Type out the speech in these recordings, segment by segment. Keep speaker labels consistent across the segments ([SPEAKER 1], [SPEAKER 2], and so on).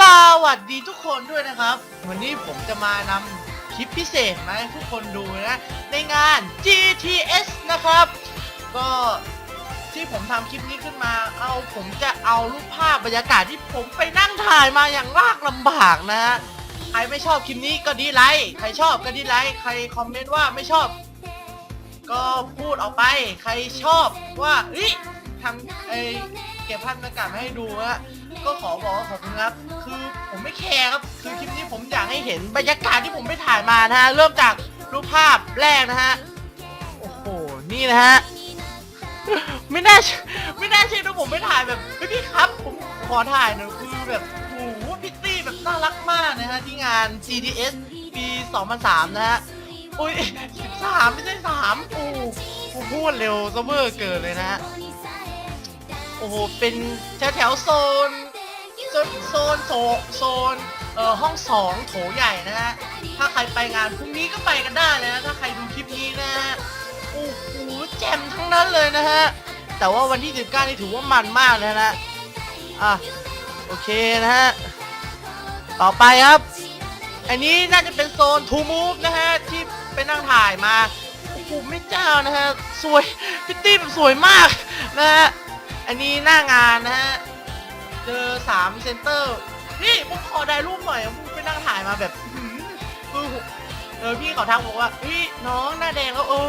[SPEAKER 1] สวัสดีทุกคนด้วยนะครับ วันนี้ผมจะมานำคลิปพิเศษมาให้ทุกคนดูนะ ในงาน GTS นะครับ ก็ที่ผมทำคลิปนี้ขึ้นมา เอาผมจะเอารูปภาพบรรยากาศที่ผมไปนั่งถ่ายมาอย่างลากลำบากนะฮะ ใครไม่ชอบคลิปนี้ก็ดีไลค์ ใครชอบก็ดีไลค์ ใครคอมเมนต์ว่าไม่ชอบ ก็พูดออกไป ใครชอบว่าเฮ้ย ทำไอเก็บภาพบรรยากาศมาให้ดูอะก็ขอบอกว่าขอบคุณครับ คือผมไม่แคร์ครับ คือคลิปนี้ผมอยากให้เห็นบรรยากาศที่ผมไปถ่ายมานะฮะ เริ่มจากรูปภาพแรกนะฮะ โอ้โห นี่นะฮะ ไม่น่าไม่น่าเชื่อว่าผมไปถ่ายแบบพี่ครับผมขอถ่ายหน่อยคือแบบโอ้โหพิตตี้แบบน่ารักมากนะฮะ ที่งาน GTS ปี 2003 นะฮะอุ้ย13 ไม่ใช่ 3 โอ้โหพูดเร็วซะเวอร์เกินเลยนะฮะ โอ้โห เป็นแถวแถวโซน โซนโซนโถโซนเอ่อห้องสองโถใหญ่นะฮะ ถ้าใครไปงานพรุ่งนี้ก็ไปกันได้เลยนะ ถ้าใครดูคลิปนี้นะฮะ โอ้โหแจ่มทั้งนั้นเลยนะฮะ แต่ว่าวันที่19นี่ถือว่ามันมากเลยนะอะ โอเคนะฮะ ต่อไปครับ อันนี้น่าจะเป็นโซน to move นะฮะ ที่ไปนั่งถ่ายมา โอ้โหไม่เจ้านะฮะ สวยพิตตี้แบบสวยมากนะฮะ อันนี้หน้างานนะฮะ เจอสามเซนเตอร์ พี่ผมขอได้รูปหน่อยผมไปนั่งถ่ายมาแบบอื้อหือคือเออพี่เขาทักบอกว่าพี่น้องหน้าแดงแล้วเออ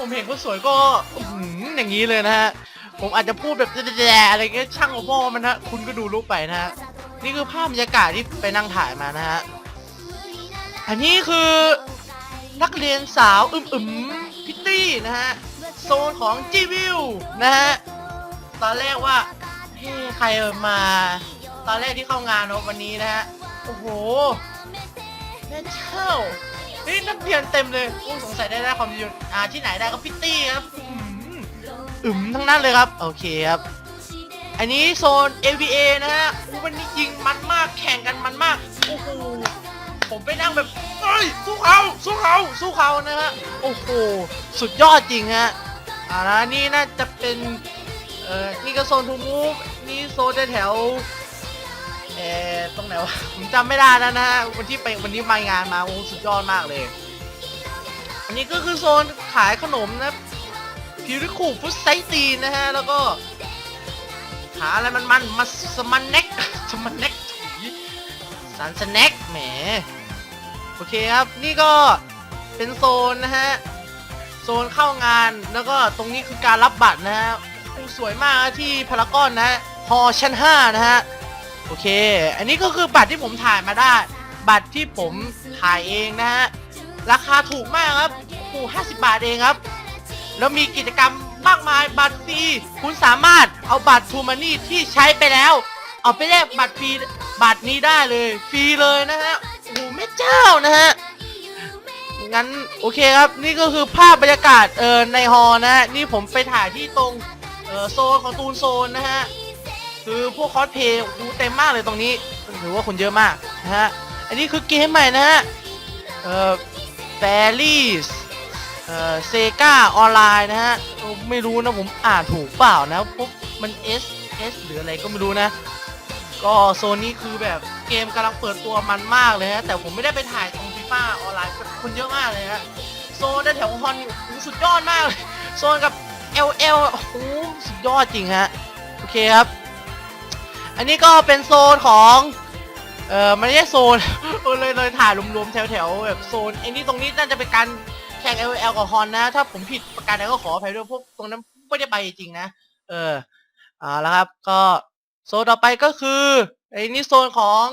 [SPEAKER 1] ผมเห็นคนสวยก็อื้อย่างนี้เลยนะฮะ ผมอาจจะพูดแบบแย่ๆอะไรเงี้ยช่างหัวพ่อมันนะคุณก็ดูรูปไปนะฮะ นี่คือภาพบรรยากาศที่ไปนั่งถ่ายมานะฮะ อันนี้คือนักเรียนสาวอึมอึมๆพิตตี้นะฮะ โซนของจีวิวนะฮะ ตอนแรกว่าเฮ้ใครมา ตอนแรกที่เข้างานเนอะวันนี้นะฮะโอ้โหแม่เช่าเฮ้ยนักเรียนเต็มเลยอู้สงสัยได้ได้ความดีอ่าที่ไหนได้ก็พิตตี้ครับอืมอึมทั้งนั้นเลยครับ โอเคครับอันนี้โซน AVA นะฮะอู้วันนี้ยิงมันมากแข่งกันมันมากโอ้โหผมไปนั่งแบบเฮ้ยสู้เขาสู้เขาสู้เขานะฮะโอ้โหสุดยอดจริงฮะอ่านะนี่น่าจะเป็น เออนี่ก็โซนทูมูฟนี่โซนแถวเออตรงไหนวะ ผมจำไม่ได้แล้วนะฮะวันที่ไปวันนี้มางานมาโอ้สุดยอดมากเลย อันนี้ก็คือโซนขายขนมนะพิริคูฟุตไซตีนนะฮะ แล้วก็หาอะไรมันมันมาสมันเน็กสมันเน็กถุยสารสแน็คแหม โอเคครับ นี่ก็เป็นโซนนะฮะ โซนเข้างานแล้วก็ตรงนี้คือการรับบัตรนะฮะ สวยมากที่พารากอนนะฮะฮอชั้น 5 นะฮะ โอเค อันนี้ก็คือบัตรที่ผมถ่ายมาได้ บัตรที่ผมถ่ายเองนะฮะ ราคาถูกมากครับโอ้ห้าสิบบาทเองครับ แล้วมีกิจกรรมมากมายบัตรฟรีคุณสามารถเอาบัตรทูมานี่ที่ใช้ไปแล้ว เอาไปแลกบัตรฟรีบัตรนี้ได้เลยฟรีเลยนะฮะโอ้โหแม่เจ้านะฮะงั้นโอเคครับนี่ก็คือภาพบรรยากาศเออในฮอร์นะฮะนี่ผมไปถ่ายที่ตรง เออโซนของตูนโซนนะฮะคือพวกคอสเพย์ดูเต็มมากเลยตรงนี้ถือว่าคนเยอะมากนะฮะอันนี้คือเกมใหม่นะฮะเออแฟรี่เออเซกาออนไลน์นะฮะไม่รู้นะผมอ่านถูกเปล่านะปุ๊บมัน S S หรืออะไรก็ไม่รู้นะ ก็โซนนี้คือแบบเกมกำลังเปิดตัวมันมากเลยฮะแต่ผมไม่ได้ไปถ่ายตรงฟีฟ่าออนไลน์คนเยอะมากเลยฮะโซนด้แถวฮอนอ้โหสุดยอดมากเลยโซนกับ LL โอ้โหสุดยอดจริงฮะ โอเคครับ อันนี้ก็เป็นโซนของ เออมันไม่ใช่โซน เลยเลยถ่ายรวมๆ แถวๆ แบบโซนไอ้นี่ตรงนี้น่าจะเป็นการแข่ง LL กับฮอนนะ ถ้าผมผิดประการใดก็ขออภัยด้วยพวกตรงนั้นไม่ได้ไปจริงนะ เอออ่าแล้วครับ ก็โซนต่อไปก็คือไอ้นี่โซนของ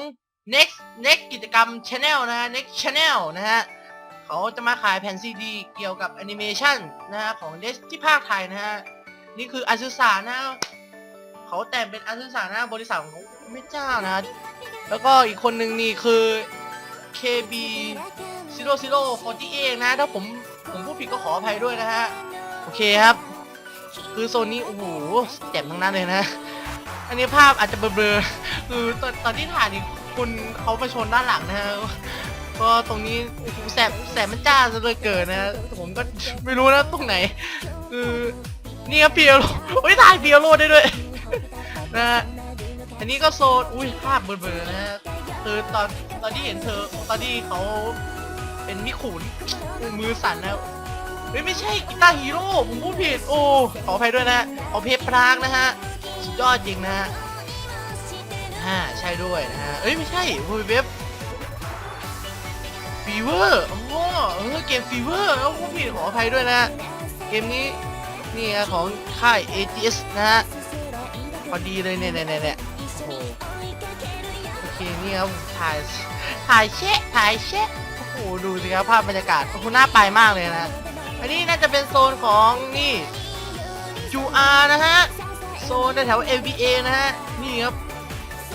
[SPEAKER 1] next next กิจกรรม channel นะ next channel นะฮะ เขาจะมาขายแผ่นซีดีเกี่ยวกับแอนิเมชันนะฮะของเดสที่ภาคไทยนะฮะนี่คืออาซึสานะเขาแต่งเป็นอาซึสานะบริษัทของไม่เจ้านะ แล้วก็อีกคนหนึ่งนี่คือ KB 00 48นะ ถ้าผมผมพูดผิดก็ขออภัยด้วยนะฮะ โอเคครับ คือโซนนี้โอ้โหแจ่มทั้งนั้นเลยนะ อันนี้ภาพอาจจะเบลอๆคือตอนตอนที่ถ่ายนี่คุณเขามาชนด้านหลังนะฮะ ก็ตรงนี้โอ้โหแสบแสบมันจ้าซะเลยเกินนะผมก็ไม่รู้นะตรงไหน คือนี่ครับเปียโรโอ้ยถ่ายเปียโรได้ด้วย นะฮะอันนี้ก็โซนอุ้ยภาพเบลอๆนะฮะคือตอนตอนที่เห็นเธอตอนที่เขาเป็นมิขุนอุ้ยมือสั่นนะเฮ้ยไม่ใช่กีตาร์ฮีโร่ผมพูดผิดโอ้ขออภัยด้วยนะเอาเพชรพรางนะฮะสุดยอดจริงนะฮะอ่าใช่ด้วยนะฮะเอ้ยไม่ใช่เว็บ ฟีเวอร์อ๋อเออเกมฟีเวอร์แล้วพูดผิดขออภัยด้วยนะ เกมนี้นี่ของค่าย AGS นะฮะพอดีเลยเนี่ยเนี่ยเนี่ยเน่โอ้โหโอเคนี่ครับถ่ายถ่ายแชะถ่ายแชะโอ้โหดูสิครับภาพบรรยากาศโอ้โหน่าไปมากเลยนะ อันนี้น่าจะเป็นโซนของนี่ QR นะฮะ โซนแถวๆ LBA นะฮะ นี่ครับ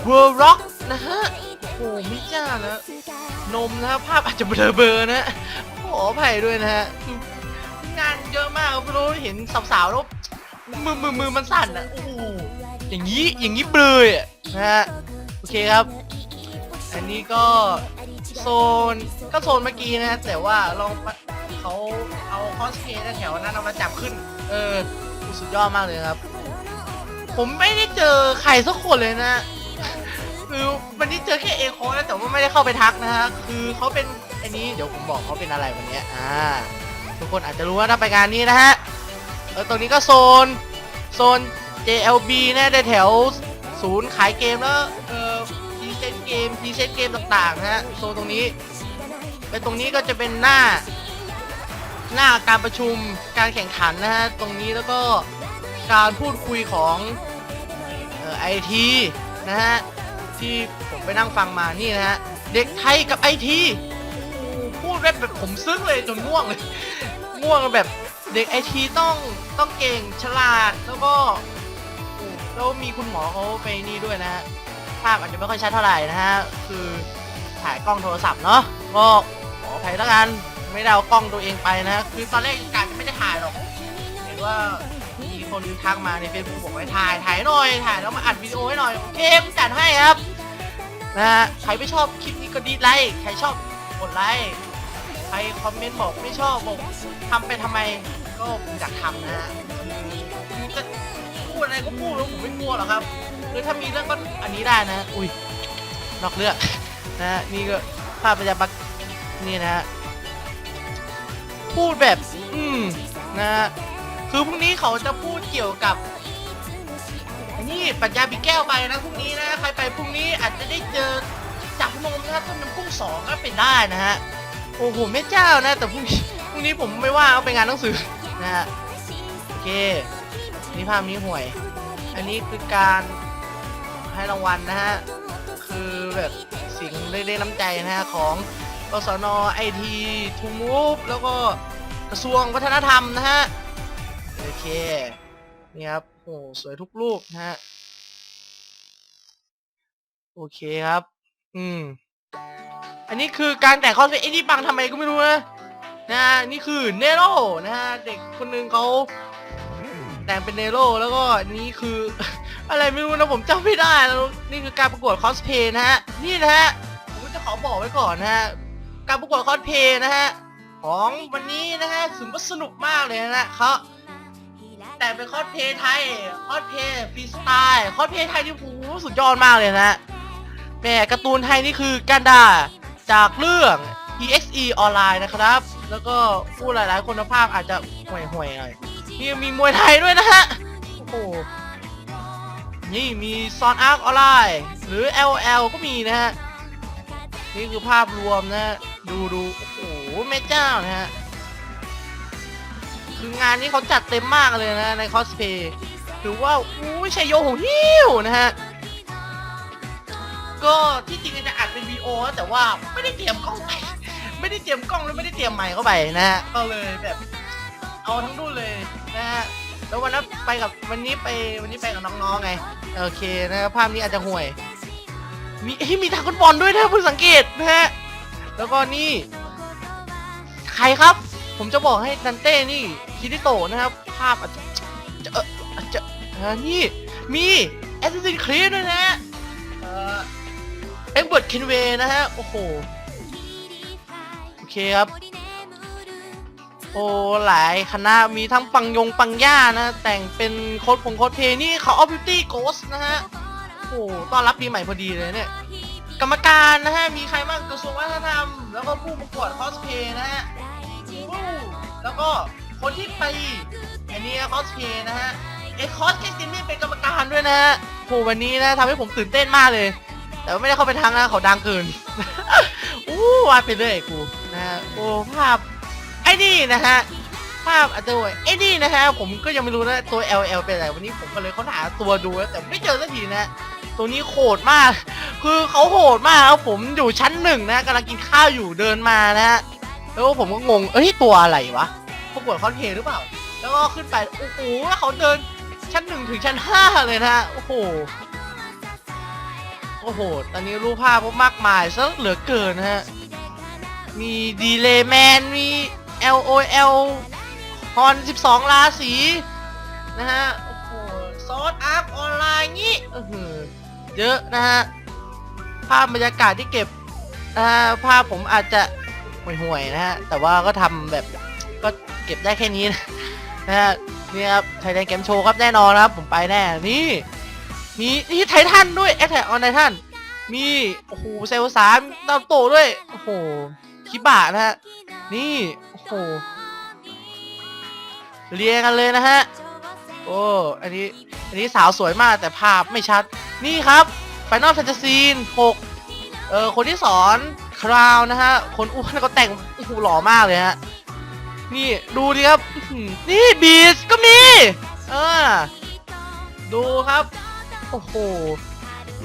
[SPEAKER 1] World Rock นะฮะโอ้โหมิจ้านะ นมนะภาพอาจจะเบลอๆนะขออภัยด้วยนะฮะงานเยอะมากครับไม่รู้เห็นสาวๆแล้วมือมือมือมันสั่นอะโอ้อย่างนี้อย่างนี้เบลออะนะฮะโอเคครับ อันนี้ก็โซนก็โซนเมื่อกี้นะ แต่ว่าลองมาเขาเอาคอสเพย์แถวนั้นเอามาจับขึ้น เออสุดยอดมากเลยครับ ผมไม่ได้เจอใครสักคนเลยนะ คือวันนี้เจอแค่เอโคนะแต่ว่าไม่ได้เข้าไปทักนะฮะคือเขาเป็นอันนี้เดี๋ยวผมบอกเขาเป็นอะไรวันเนี้ยอ่าทุกคนอาจจะรู้ว่าถ้าไปงานนี้นะฮะเออตรงนี้ก็โซนโซน JLB นะในแถวศูนย์ขายเกมแล้วเออพรีเซนต์เกมพรีเซนต์เกมต่างๆนะฮะโซนตรงนี้ไปตรงนี้ก็จะเป็นหน้า หน้าการประชุมการแข่งขันนะฮะตรงนี้แล้วก็การพูดคุยของไอทีนะฮะ ที่ผมไปนั่งฟังมานี่นะฮะ เด็กไทยกับไอทีพูดแบบแบบผมซึ้งเลยจนง่วงเลย ง่วงแบบเด็กไอทีต้องต้องเก่งฉลาดแล้วก็แล้วมีคุณหมอเขาไปนี่ด้วยนะฮะภาพอาจจะไม่ค่อยชัดเท่าไหร่นะฮะคือถ่ายกล้องโทรศัพท์เนาะก็ขออภัยแล้วกันไม่ได้เอากล้องตัวเองไปนะฮะคือตอนแรกกาจะไม่ได้ถ่ายหรอกเห็นว่ามีคนทักมาในเฟซบุ๊กบอกให้ถ่ายถ่ายหน่อยถ่ายแล้วมาอัดวิดีโอให้หน่อยโอเคผมจัดให้ครับ นะฮะใครไม่ชอบคลิปนี้ก็ดีไลค์ใครชอบกดไลค์ใครคอมเมนต์บอกไม่ชอบบอกทำไปทำไมก็ผมอยากทำนะฮะจะพูดอะไรก็พูดแล้วผมไม่กลัวหรอกครับคือถ้ามีเรื่องก็อันนี้ได้นะ อุ้ยนอกเรื่องนะฮะนี่ก็ภาพประจักษ์นี่นะฮะพูดแบบ อืมนะฮะคือพรุ่งนี้เขาจะพูดเกี่ยวกับ นี่ปัญญาปีแก้วไปนะพรุ่งนี้นะใครไปพรุ่งนี้อาจจะได้เจอจับนมนะครับต้นน้ำกุ้งสองก็เป็นได้นะฮะโอ้โหแม่เจ้านะ แต่พรุ่งนี้พรุ่งนี้ผมไม่ว่าเอาไปงานหนังสือนะฮะโอเคนี่ภาพนี้ห่วย อันนี้คือการให้รางวัลนะฮะคือแบบสิ่งเล็กๆน้ำใจนะฮะของกสนไอทีทูมูฟแล้วก็กระทรวงวัฒนธรรมนะฮะโอเค นี่ครับโอ้สวยทุกรูปนะฮะโอเคครับ อืม อันนี้คือการแต่งคอสเพลย์ไอ้นี่บังทำไมก็ไม่รู้นะนะนี่คือเนโรนะฮะเด็กคนหนึ่งเขาแต่งเป็นเนโรแล้วก็นนี้คือ อะไรไม่รู้นะผมจำไม่ได้แล้วนี่คือการประกวดคอสเพย์นะฮะนี่นะฮะผมจะขอบอกไว้ก่อนนะฮะการประกวดคอสเพย์นะฮะของวันนี้นะฮะถือว่าสนุกมากเลยนะเขา แต่เป็นคอสเพลย์ไทยคอสเพลย์ฟรีสไตล์คอสเพลย์ไทยที่โอ้โหสุดยอดมากเลยนะฮะแหม่การ์ตูนไทยนี่คือกันดาจากเรื่อง EXE ออนไลน์นะครับ แล้วก็ผู้หลายๆ คนภาพอาจจะห่วยๆหน่อยนี่มีมวยไทยด้วยนะฮะ โอ้โห นี่มีซอนอาร์คออนไลน์ หรือ LL ก็มีนะฮะ นี่คือภาพรวมนะฮะดูดูโอ้โหแม่เจ้านะฮะ คืองานนี้เขาจัดเต็มมากเลยนะในคอสเพย์ถือว่าอู้ยชัยโยโหหิ้วนะฮะ ก็ที่จริงจะอัดเป็นวีโอแต่ว่าไม่ได้เตรียมกล้องไปไม่ได้เตรียมกล้องแล้วไม่ได้เตรียมไมค์เข้าไปนะฮะก็เลยแบบเอาทั้งรุ่นเลยนะฮะแล้ววันนั้นไปกับวันนี้ไปวันนี้ไปกับน้องๆไงโอเคนะภาพนี้อาจจะห่วย มีเอ้ยมีทางฟุตบอลด้วยนะเพิ่งสังเกตนะฮะแล้วก็นี่ ใครครับ ผมจะบอกให้ดันเต้นี่ คิริโตะนะครับ ภาพอาจจะเอออาจจะเออนี่ มีแอสซิสซินครีด้วยนะฮะเอ่อเอ็กเบิร์ดเคนเวย์นะฮะ โอ้โห โอเคครับ โอ้หลายคณะมีทั้งปังยงปังย่านะ แต่งเป็นโค้ดผงโค้ดเพลย์นี่เขาออฟฟิวตี้โกสนะฮะโหต้อนรับปีใหม่พอดีเลยเนี่ย กรรมการนะฮะ มีใครบ้างกระทรวงวัฒนธรรม แล้วก็ผู้ประกวดคอสเพย์นะฮะ แล้วก็ คนที่ไปอันนี้คอสเพย์นะฮะไอคอสแคสตินนี่เป็นกรรมการด้วยนะฮะโหวันนี้นะทำให้ผมตื่นเต้นมากเลย แต่ว่าไม่ได้เข้าไปทางนะเขาดังเกินอู้วาดไปเรื่อยกูนะฮะโอ้ภาพไอ้นี่นะฮะภาพอาจจะโวยไอ้นี่นะฮะผมก็ยังไม่รู้นะตัว LL เป็นอะไรวันนี้ผมก็เลยค้นหาตัวดูแต่ไม่เจอสักทีนะตัวนี้โหดมาก คือเขาโหดมากครับผมอยู่ชั้นหนึ่งนะกำลังกินข้าวอยู่เดินมานะฮะแล้วผมก็งงเอ้ยตัวอะไรวะ ประกวดคอนเทนต์หรือเปล่า แล้วก็ขึ้นไป โอ้โหเขาเดินชั้นหนึ่งถึงชั้นห้าเลยนะฮะโอ้โห โอ้โห ตอนนี้รูปภาพก็มากมายซะเหลือเกินนะฮะ มีดีเลย์แมน มี LOL ฮอน 12 ราศีนะฮะ โอ้โหซอสอาร์คออนไลน์งี้เออเยอะนะฮะ ภาพบรรยากาศที่เก็บนะฮะภาพผมอาจจะห่วยๆนะฮะ แต่ว่าก็ทำแบบ ก็เก็บได้แค่นี้นะนะฮะนี่ครับไทยแลนด์เกมโชว์ครับแน่นอนครับผมไปแน่นี่มีนี่ไททันด้วยแอ t แทออนไททันมีโอ้โหเซลสามดาวโตด้วยโอ้โหคิบะนะฮะนี่โอ้โหเรียงกันเลยนะฮะโอ้อันนี้อันนี้สาวสวยมากแต่ภาพไม่ชัดนี่ครับ Final Fantasy 6เออคนที่สอนคราวนะฮะคนอ้วนก็แต่งโอ้โหหล่อมากเลยฮะ นี่ดูดิครับ นี่บีสก็มี เออ ดูครับ โอ้โห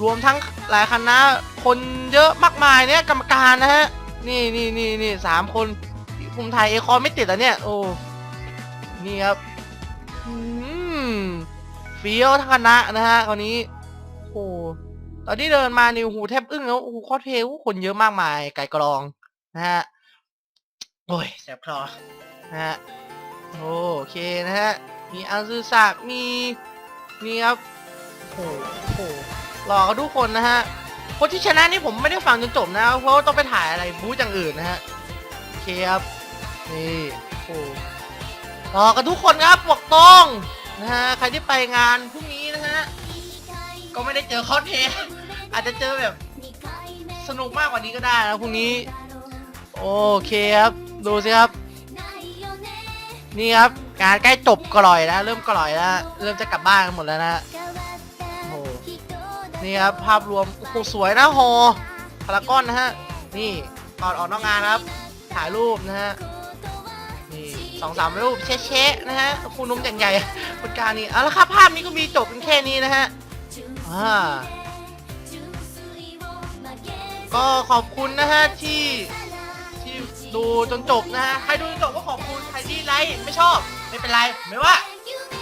[SPEAKER 1] รวมทั้งหลายคณะคนเยอะมากมายเนี่ยกรรมการนะฮะ นี่นี่นี่นี่สามคนภูมิไทยเอคอไม่ติดอะเนี่ย โอ้ นี่ครับอืมเฟี้ยวทั้งคณะนะฮะคราวนี้ โอ้ตอนที่เดินมานี่โอ้โหแทบอึ้งแล้วโอ้คอสเพลย์คนเยอะมากมาย ไก่กรองนะฮะ โอ้ยแสบคอ นะฮะโอเคนะฮะ มีอังซึสะมีนี่ครับโอ้โหโหหล่อกันทุกคนนะฮะคนที่ชนะนี่ผมไม่ได้ฟังจนจบนะ เพราะต้องไปถ่ายอะไรบูธอย่างอื่นนะฮะโอเคครับนี่โอ้หหล่อกันทุกคนครับบอกตรงนะฮะใครที่ไปงานพรุ่งนี้นะฮะก็ไม่ได้เจอคอสเพย์อาจจะเจอแบบสนุกมากกว่านี้ก็ได้นะพรุ่งนี้ โอเคครับ ดูสิครับ นี่ครับงานใกล้จบกร่อยแล้วเริ่มกร่อยแล้วเริ่มจะกลับบ้านกันหมดแล้วนะโอ้โหนี่ครับภาพรวมโอ้โหสวยนะฮอพารากอนนะฮะนี่ก่อนออกนอกงานครับ ถ่ายรูปนะฮะนี่สองสามรูปเชะๆนะฮะคุณนุ่มอย่างใหญ่คนกางนี่เอาละครับภาพนี้ก็มีจบเป็นแค่นี้นะฮะอ่าก็ขอบคุณนะฮะที่ ดูจนจบนะฮะ ใครดูจนจบก็ขอบคุณ ใครที่ไลค์ไม่ชอบ ไม่เป็นไร ไม่ว่า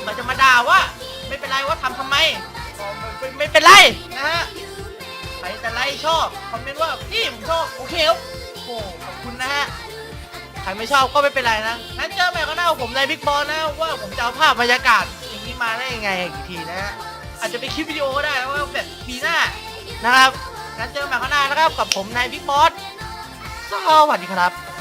[SPEAKER 1] เราจะมาด่าว่า ไม่เป็นไรว่าทำทำไมก็ไม่ไม่เป็นไรนะฮะ ใครแต่ไลค์ชอบคอมเมนต์ว่าพี่ผมชอบโอเคครับโอ้โหขอบคุณนะฮะ ใครไม่ชอบก็ไม่เป็นไรนะงั้นเจอใหม่ก็หน้าผมในบิ๊กบอลนะว่าผมจะเอาภาพบรรยากาศอย่างนี้มาได้ยังไงอีกทีนะฮะ อาจจะเป็นคลิปวิดีโอก็ได้ว่าแบบปีหน้านะครับงั้นเจอใหม่ก็หน้านะครับกับผมนายบิ๊กบอสสวัสดีครับ